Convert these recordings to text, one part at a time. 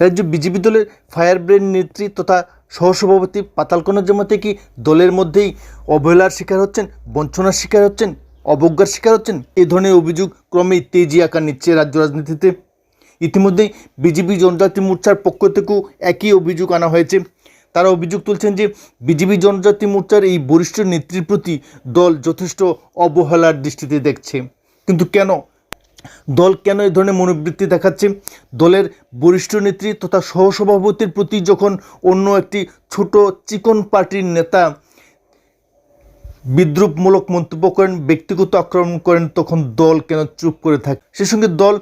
রাজ্য বিজেপি দলের fire brain নেত্রী তথা সহসভাপতি পাতালকোনা জমাতে কি দলের মধ্যেই অবহেলার শিকার হচ্ছেন, বঞ্চনার শিকার হচ্ছেন, অবজ্ঞার শিকার হচ্ছেন? এ ধরনের অভিযোগ ক্রমেই তেজি আকার নিচ্ছে রাজ্য রাজনীতিতে। ইতিমধ্যেই বিজেপি জনজাতি মোর্চার পক্ষ থেকেও একই অভিযোগ আনা হয়েছে। তারা অভিযোগ তুলছেন যে বিজেপি জনজাতি মোর্চার এই বরিষ্ঠ নেত্রীর প্রতি দল যথেষ্ট অবহেলার দৃষ্টিতে দেখছে। কিন্তু কেন? দল কেন এই ধরনের মনোবৃত্তি দেখাচ্ছে? দলের বরিষ্ঠ নেত্রী তথা সহসভাপতির প্রতি যখন অন্য একটি ছোট চিকন পার্টির নেতা বিদ্রুপমূলক মন্তব্য করেন, ব্যক্তিগত আক্রমণ করেন, তখন দল কেন চুপ করে থাকে? সে সঙ্গে দল,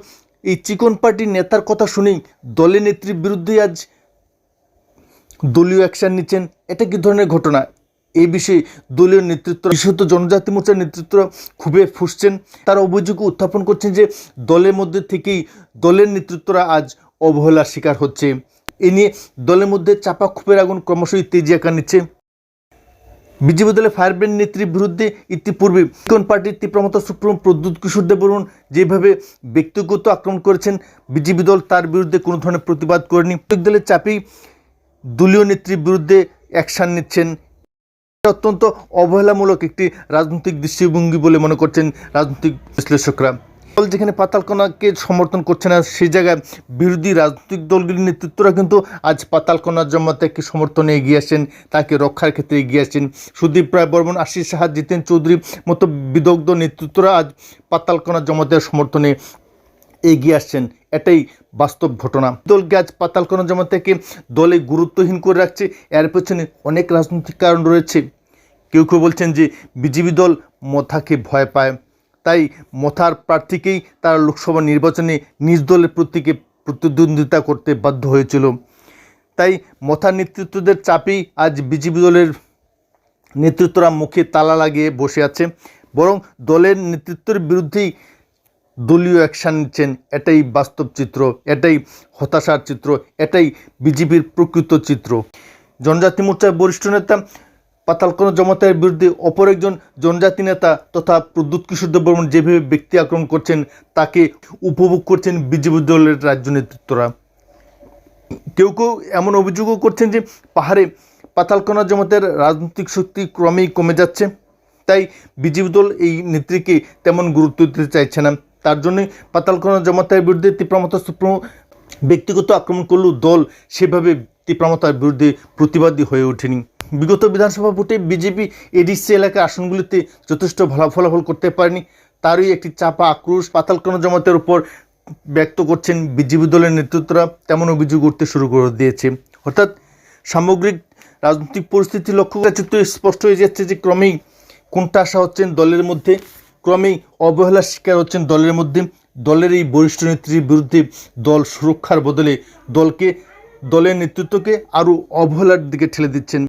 এই চিকন পার্টির নেতার কথা শুনেই দলের নেত্রীর বিরুদ্ধে আজ দলীয় অ্যাকশন নিচ্ছেন। এটা কি ধরনের ঘটনা? এই বিষয়ে দলীয় নেতৃত্ব বিশেষত জনজাতি মোর্চার নেতৃত্ব খুবই ফুসছেন। তারা অভিযোগ উত্থাপন করছেন যে দলের মধ্যে থেকেই দলের নেতৃত্বরা আজ অবহেলার শিকার হচ্ছে। এ নিয়ে দলের মধ্যে চাপা ক্ষোভের আগুন ক্রমশই তেজি আকার নিচ্ছে। বিজেপি দলের ফায়ার ব্র্যান্ড নেত্রীর বিরুদ্ধে ইতিপূর্বে কোন পার্টির তীব্রমতা সুপ্রিম প্রদ্যুৎ কিশোর দেববর্মন যেভাবে ব্যক্তিগত আক্রমণ করেছেন, বিজেপি দল তার বিরুদ্ধে কোনো ধরনের প্রতিবাদ করেনি। দলের চাপেই দলীয় নেত্রীর বিরুদ্ধে অ্যাকশান নিচ্ছেন অত্যন্ত অবহেলামূলক একটি রাজনৈতিক দৃষ্টিভঙ্গি বলে মনে করছেন রাজনৈতিক বিশ্লেষকরা। দল যেখানে পাতালকোনাকে সমর্থন করছে না সেই জায়গায় বিরোধী রাজনৈতিক দলগুলির নেতৃত্বরা কিন্তু আজ পাতালকোনার জমাতাকে সমর্থনে এগিয়ে আসেন তাকে রক্ষার ক্ষেত্রে এগিয়ে আসেন সুদীপ রায় বর্মন, আশিস সাহা, জিতেন চৌধুরী মতো বিদগ্ধ নেতৃত্বরা আজ পাতালকোনার জমাতের সমর্থনে এগিয়ে আসছেন, এটাই বাস্তব ঘটনা। দলকে আজ পাতালকোনা জমা থেকে দলে গুরুত্বহীন করে রাখছে, এর পেছনে অনেক রাজনৈতিক কারণ রয়েছে। কেউ কেউ বলছেন যে বিজেপি দল মথাকে ভয় পায়। তাই মথার প্রার্থীকেই তারা লোকসভা নির্বাচনে নিজ দলের প্রতীকে প্রতিদ্বন্দ্বিতা করতে বাধ্য হয়েছিল। তাই মথার নেতৃত্বদের চাপেই আজ বিজেপি দলের নেতৃত্বরা মুখে তালা লাগিয়ে বসে আছে। বরং দলের নেতৃত্বের বিরুদ্ধেই দলীয় অ্যাকশান নিচ্ছেন, এটাই বাস্তব চিত্র, এটাই হতাশার চিত্র, এটাই বিজেপির প্রকৃত চিত্র। জনজাতি মোর্চার বরিষ্ঠ নেতা পাতালকোনা জমাতের বিরুদ্ধে অপর একজন জনজাতি নেতা তথা প্রদ্যুৎ কিশোর দেববর্মন যেভাবে ব্যক্তি আক্রমণ করছেন, তাকে উপভোগ করছেন বিজেপি দলের রাজ্য নেতৃত্বরা। কেউ কেউ এমন অভিযোগও করছেন যে পাহাড়ে পাতালকোনা জমাতের রাজনৈতিক শক্তি ক্রমেই কমে যাচ্ছে, তাই বিজেপি দল এই নেত্রীকে তেমন গুরুত্ব দিতে চাইছে না। তার জন্যই পাতালকোনা জমাতের বিরুদ্ধে তীব্রমতা সুপ্রিম ব্যক্তিগত আক্রমণ করলেও দল সেভাবে তীব্রমতার বিরুদ্ধে প্রতিবাদী হয়ে ওঠেনি। বিগত বিধানসভা ভোটে বিজেপি, এডিসি এলাকার আসনগুলিতে যথেষ্ট ভালো ফলাফল করতে পারেনি। তারই একটি চাপা আক্রোশ পাতালকোনা জমাতের উপর ব্যক্ত করছেন বিজেপি দলের নেতৃত্বরা। তেমন অভিযোগ উঠতে শুরু করে দিয়েছে। অর্থাৎ সামগ্রিক রাজনৈতিক পরিস্থিতি লক্ষ্য চিত্র স্পষ্ট হয়ে যাচ্ছে যে ক্রমেই কোনটা আসা হচ্ছেন দলের মধ্যে। ক্রমেই অবহেলার শিকার হচ্ছেন দলের মধ্যে। দলের এই বরিষ্ঠ নেত্রীর বিরুদ্ধে দল সুরক্ষার বদলে দলকে, দলের নেতৃত্বকে আরও অবহেলার দিকে ঠেলে দিচ্ছেন।